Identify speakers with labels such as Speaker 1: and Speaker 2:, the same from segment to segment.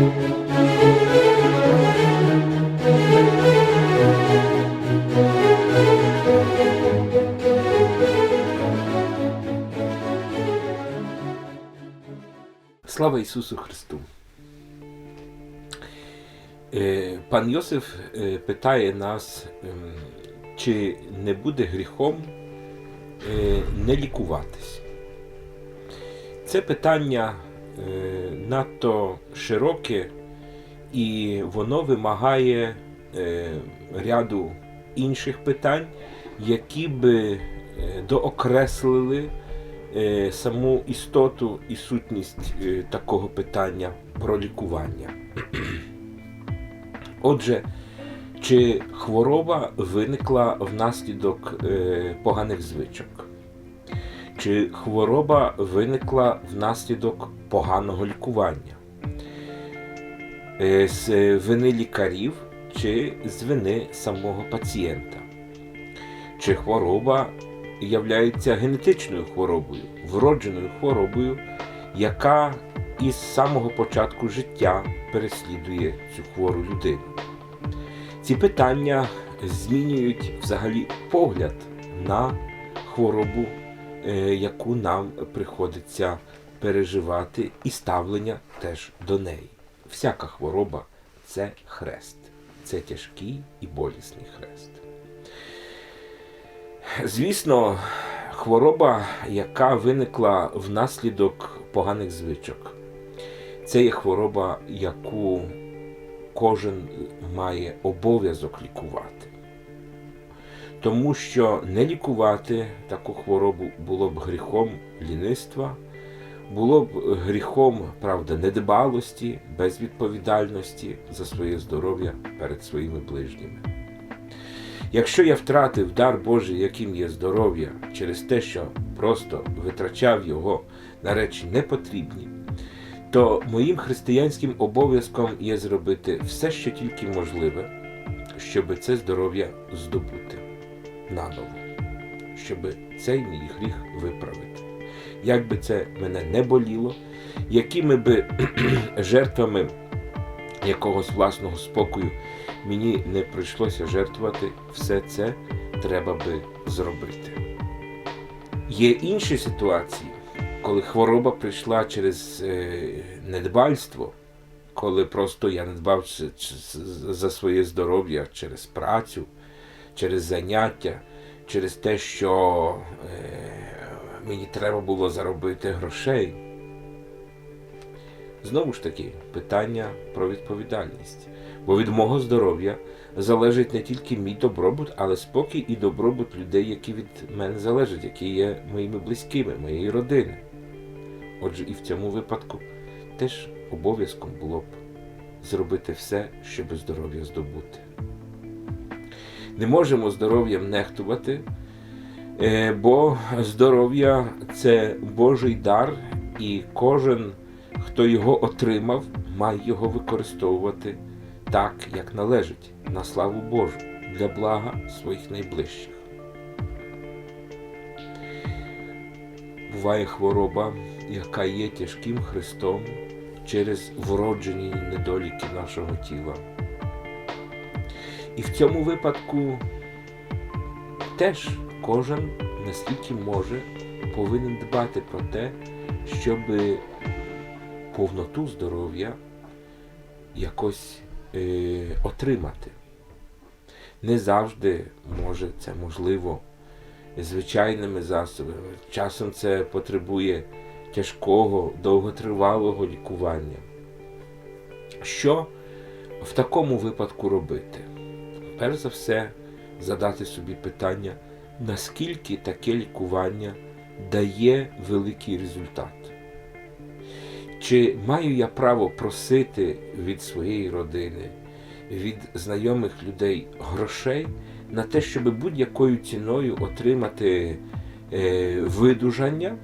Speaker 1: Слава Ісусу Христу! Е, Пан Йосиф е, питає нас, ем, чи не буде гріхом е, не лікуватись. Це питання надто широке і воно вимагає е, ряду інших питань, які би е, доокреслили е, саму істоту і сутність е, такого питання про лікування. Отже, чи хвороба виникла внаслідок е, поганих звичок? Чи хвороба виникла внаслідок поганого лікування? Е, з вини лікарів чи з вини самого пацієнта? Чи хвороба являється генетичною хворобою, вродженою хворобою, яка із самого початку життя переслідує цю хвору людину. Ці питання змінюють взагалі погляд на хворобу, е, яку нам приходиться переживати, і ставлення теж до неї. Всяка хвороба це хрест, це тяжкий і болісний хрест. Звісно, хвороба, яка виникла внаслідок поганих звичок, це є хвороба, яку кожен має обов'язок лікувати. Тому що не лікувати таку хворобу було б гріхом ліниства, було б гріхом, правда, недбалості, безвідповідальності за своє здоров'я перед своїми ближніми. Якщо я втратив дар Божий, яким є здоров'я, через те, що просто витрачав його на речі непотрібні, то моїм християнським обов'язком є зробити все, що тільки можливе, щоб це здоров'я здобути наново, щоб цей мій гріх виправити. Як би це мене не боліло, якими би жертвами якогось власного спокою мені не прийшлося жертвувати, все це треба би зробити. Є інші ситуації, коли хвороба прийшла через е, недбальство, коли просто я не дбав за своє здоров'я через працю, через заняття, через те, що е, мені треба було заробити грошей. Знову ж таки, питання про відповідальність. Бо від мого здоров'я залежить не тільки мій добробут, але спокій і добробут людей, які від мене залежать, які є моїми близькими, моєї родини. Отже, і в цьому випадку теж обов'язком було б зробити все, щоб здоров'я здобути. Не можемо здоров'ям нехтувати, бо здоров'я це Божий дар, і кожен, хто його отримав, має його використовувати так, як належить, на славу Божу, для блага своїх найближчих. Буває хвороба, яка є тяжким хрестом через вроджені недоліки нашого тіла. І в цьому випадку теж кожен, наскільки може, повинен дбати про те, щоб повноту здоров'я якось е, отримати. Не завжди може це можливо звичайними засобами. Часом це потребує тяжкого, довготривалого лікування. Що в такому випадку робити? Перш за все, задати собі питання, наскільки таке лікування дає великий результат. Чи маю я право просити від своєї родини, від знайомих людей грошей на те, щоб будь-якою ціною отримати е, видужання,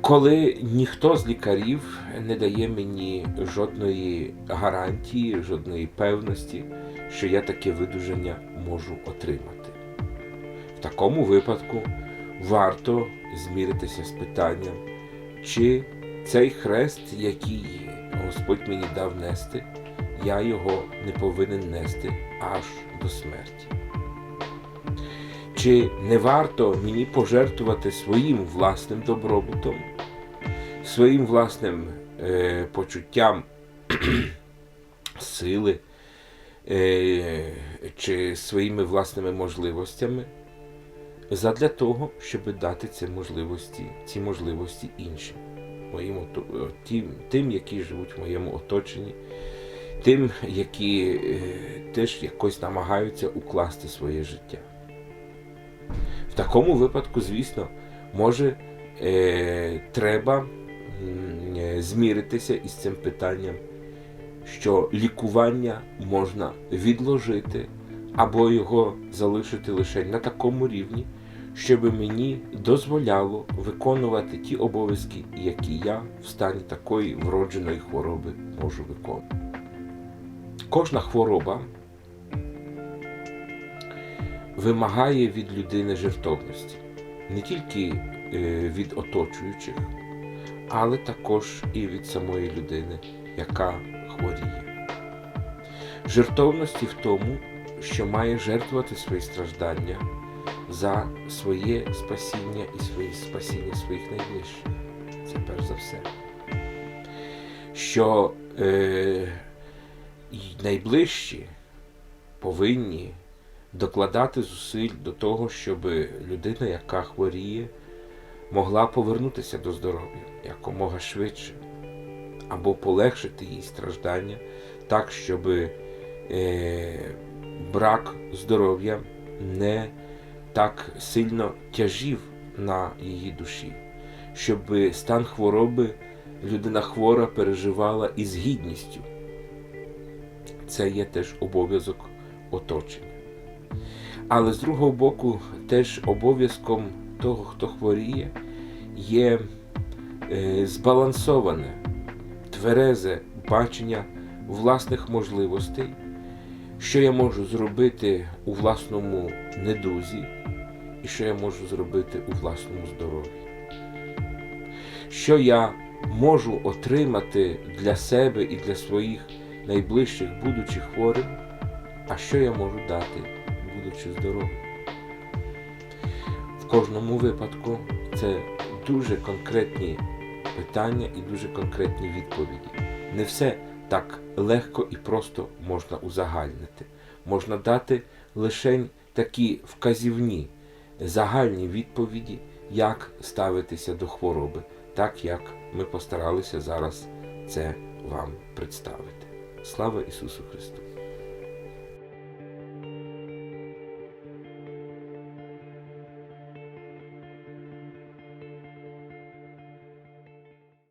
Speaker 1: коли ніхто з лікарів не дає мені жодної гарантії, жодної певності, що я таке видужання можу отримати. В такому випадку варто зміритися з питанням, чи цей хрест, який Господь мені дав нести, я його не повинен нести аж до смерті. Чи не варто мені пожертвувати своїм власним добробутом, своїм власним е, почуттям сили чи своїми власними можливостями задля того, щоб дати ці можливості, ці можливості іншим, моїм, тим, тим, які живуть в моєму оточенні, тим, які е, теж якось намагаються укласти своє життя. В такому випадку, звісно, може, е, треба е, зміритися із цим питанням, що лікування можна відложити або його залишити лише на такому рівні, щоб мені дозволяло виконувати ті обов'язки, які я в стані такої вродженої хвороби можу виконувати. Кожна хвороба вимагає від людини жертовності, не тільки е, від оточуючих, але також і від самої людини, яка хворіє. Жертовності в тому, що має жертвувати свої страждання за своє спасіння і своє спасіння своїх найближчих. Це перш за все. Що е, найближчі повинні докладати зусиль до того, щоб людина, яка хворіє, могла повернутися до здоров'я якомога швидше, або полегшити їй страждання так, щоб е, брак здоров'я не так сильно тяжів на її душі, щоб стан хвороби людина хвора переживала із гідністю. Це є теж обов'язок оточення. Але з другого боку, теж обов'язком того, хто хворіє, є е, збалансоване, тверезе бачення власних можливостей, що я можу зробити у власному недузі, і що я можу зробити у власному здоров'ї. Що я можу отримати для себе і для своїх найближчих, будучи хворим, а що я можу дати, будучи здоровим. В кожному випадку це дуже конкретні питання і дуже конкретні відповіді. Не все так легко і просто можна узагальнити. Можна дати лише такі вказівні, загальні відповіді, як ставитися до хвороби, так як ми постаралися зараз це вам представити. Слава Ісусу Христу!